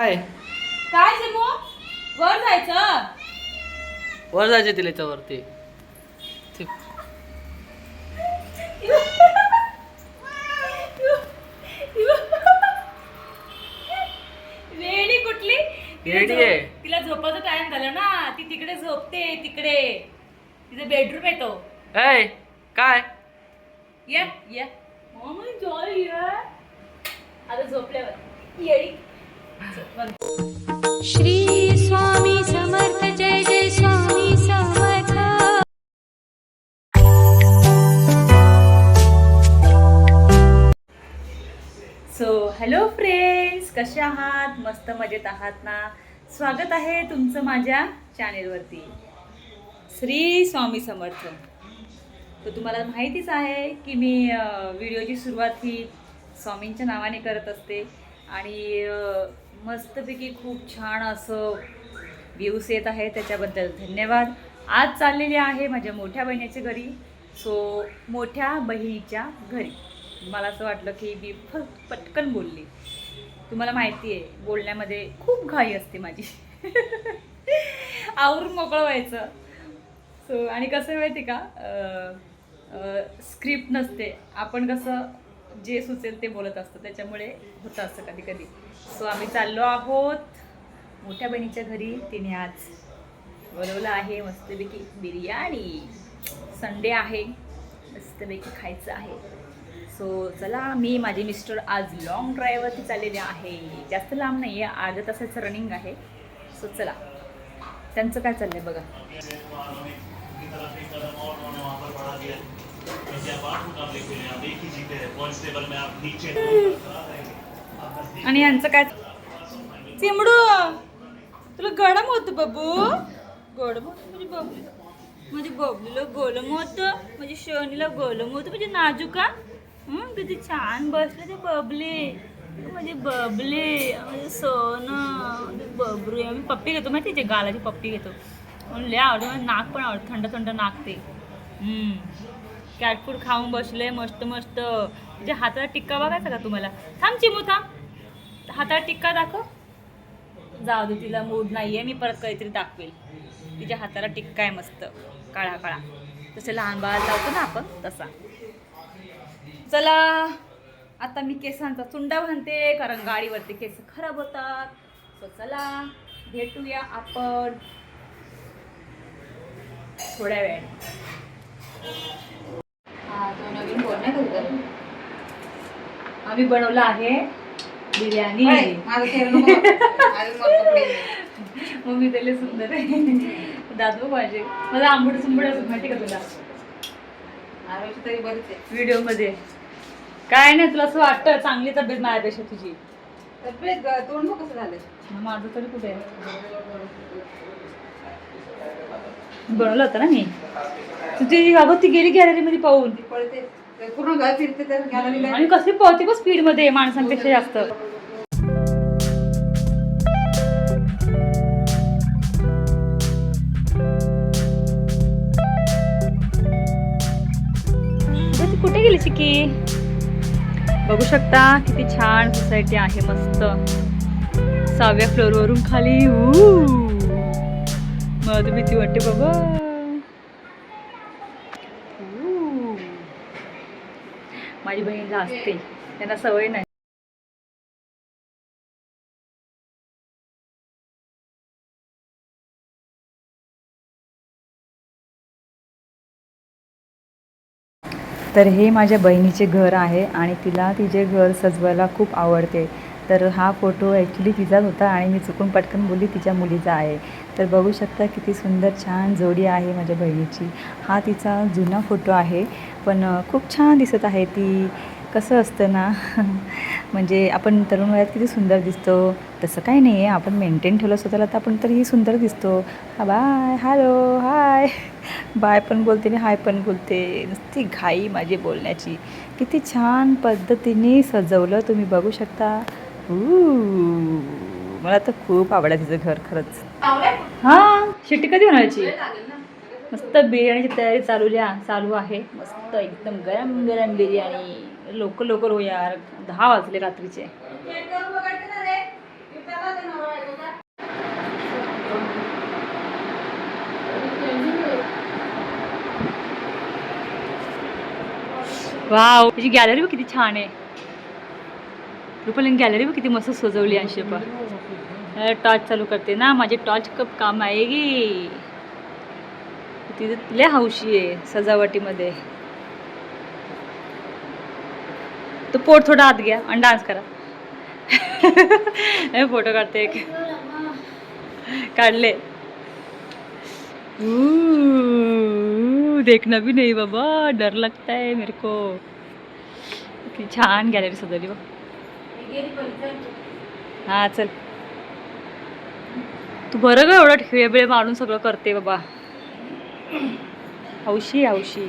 काय? काय सिमो वर जायचं. वर जायचे तिला याच्यावरती. वेडी कुठली? तिला झोप- आहे. तिला झोपाचा टाइम झाला ना ती तिकडे झोपते तिकडे. तिचा बेडरूम येतो ऐ काय? ये ये. मम्मी जॉय ये. आता झोपल्यावर. येडी. श्री स्वामी समर्थ जय जय Swami Samarth. So hello friends कसे आहात? मस्त मजेत आहात ना? स्वागत आहे तुमचं माझ्या चॅनेलवरती श्री स्वामी समर्थ. तर तुम्हाला माहितीच आहे की मी व्हिडिओची सुरुवात ही स्वामींच्या नावाने करत असते. आणि मस्तपैकी खूप छान असं व्ह्यूज येत आहे त्याच्याबद्दल. धन्यवाद. आज चाललेली आहे माझ्या मोठ्या बहिणीच्या घरी. सो मोठ्या बहिणीच्या घरी. मला असं वाटलं की मी फक्त पटकन बोलली. तुम्हाला माहिती आहे बोलण्यामध्ये खूप घाई असते माझी. आवरून मोकळं व्हायचं. सो आणि कसं आहे माहिती का? स्क्रिप्ट नसते. आपण कसं जे सुचेल ते बोलत असतं त्याच्यामुळे होतं असं कधी कधी सो आम्ही चाललो आहोत मोठ्या बहिणीच्या घरी. तिने आज बोलवलं आहे मस्तपैकी बिर्याणी. संडे आहे. मस्तपैकी खायचं आहे. सो चला मी माझे मिस्टर आज लॉंग ड्राईव्हवरती चाललेले आहे. जास्त लांब नाही आहे अर्ध्या तासाचं रनिंग आहे. सो चला. त्यांचं काय चाललं आहे बघा. आणि यांचं काय? चिमडू तुला गडम होतं बाबू. गडम होत म्हणजे बबली म्हणजे बबलीला गोलम होतं म्हणजे शनीला गोलम होतं म्हणजे नाजूका हं, किती छान बसले ते बबली. म्हणजे बबले म्हणजे सोनं. म्हणजे बबरू आम्ही पप्पी घेतो माहिती ते गालाची पप्पी घेतो. म्हणून लय आवडतं नाक पण आवडतं थंड थंड नाक ते. कॅट फूड खाऊन बसले मस्त मस्त. म्हणजे हाताला टिक्का बघायचा का तुम्हाला? थांब चिमू थांब. हाताला टिक्का दाखव. जाऊ दे तिला मूड नाही आहे मी परत काहीतरी दाखवेल. तिच्या हाताला टिक्का आहे मस्त काळा काळा. तसे लहान बाळाला लावतो ना आपण तसा. चला आता मी केसांचा चुंडा बांधते कारण गाडीवरती केस खराब होतात. सो चला भेटूया आपण थोड्या वेळ तो नवीन फोन नाही का तुझा? आम्ही बनवलं आहे बिर्याणी. मम्मी त्याला सुंदर आहे. दादू माझे. मला आंबट सुंबट असं माहिती का तुला? व्हिडिओमध्ये काय नाही तुला असं वाटतं चांगली तब्येत माझ्यापेक्षा तुझी? मग माझं तरी कुठे बनवलं होतं ना मी? तुझी अगं ती गेली गॅलरी मध्ये पाहून पूर्ण घर फिरते तर आणि कसे पळते बघ स्पीडमध्ये माणसांपेक्षा जास्त. ती कुठे गेली चिकी बघू शकता किती छान सोसायटी आहे मस्त. सहाव्या फ्लोअर वरून खाली. मध भीती वाटते बाबा माझी बहीण असते. त्यांना सवय नाही. तर हे माझ्या बहिणीचे घर आहे आणि तिला तिचे घर सजवायला खूप आवडते. तर हा फोटो ॲक्च्युली तिचाच होता आणि मी चुकून पटकन बोलली तिच्या मुलीचा आहे. तर बघू शकता किती सुंदर छान जोडी आहे माझ्या बहिणीची. हा तिचा जुना फोटो आहे. पण खूप छान दिसत आहे ती. कसं असतं ना म्हणजे आपण तरुण वयात किती सुंदर दिसतो. तसं काही नाही आहे आपण मेंटेन ठेवलं स्वतःला तर आपण तरीही सुंदर दिसतो. हा बाय हॅलो हाय बाय पण बोलते आणि हाय पण बोलते. नुसती घाई माझी बोलण्याची. किती छान पद्धतीने सजवलं तुम्ही बघू शकता. मला तर खूप आवडलं तिचं घर खरंच. हां. शिट्टी कधी होण्याची मस्त बिर्याणीची तयारी चालूल्या चालू आहे. मस्त एकदम गरम गरम बिर्याणी. लवकर लवकर हो यार. दहा वाजले रात्रीचे. वाव त्याची गॅलरी किती छान आहे. रुपालीने गॅलरी किती मस्त सजवली अंशेपा टॉर्च चालू करते ना. माझी टॉर्च कप काम आहे की लय हौशी आहे सजावटीमध्ये. तो पोट थोडा आत घ्या आणि डान्स करा. हे फोटो काढते एक. काढले. देखना भी नहीं बाबा डर लगता है मेरे को. छान गॅलरी सजवली बघ. हा चल. तू बरं ग एवढं ठेवे बिळे मारून सगळं करते बाबा. हौशी हौशी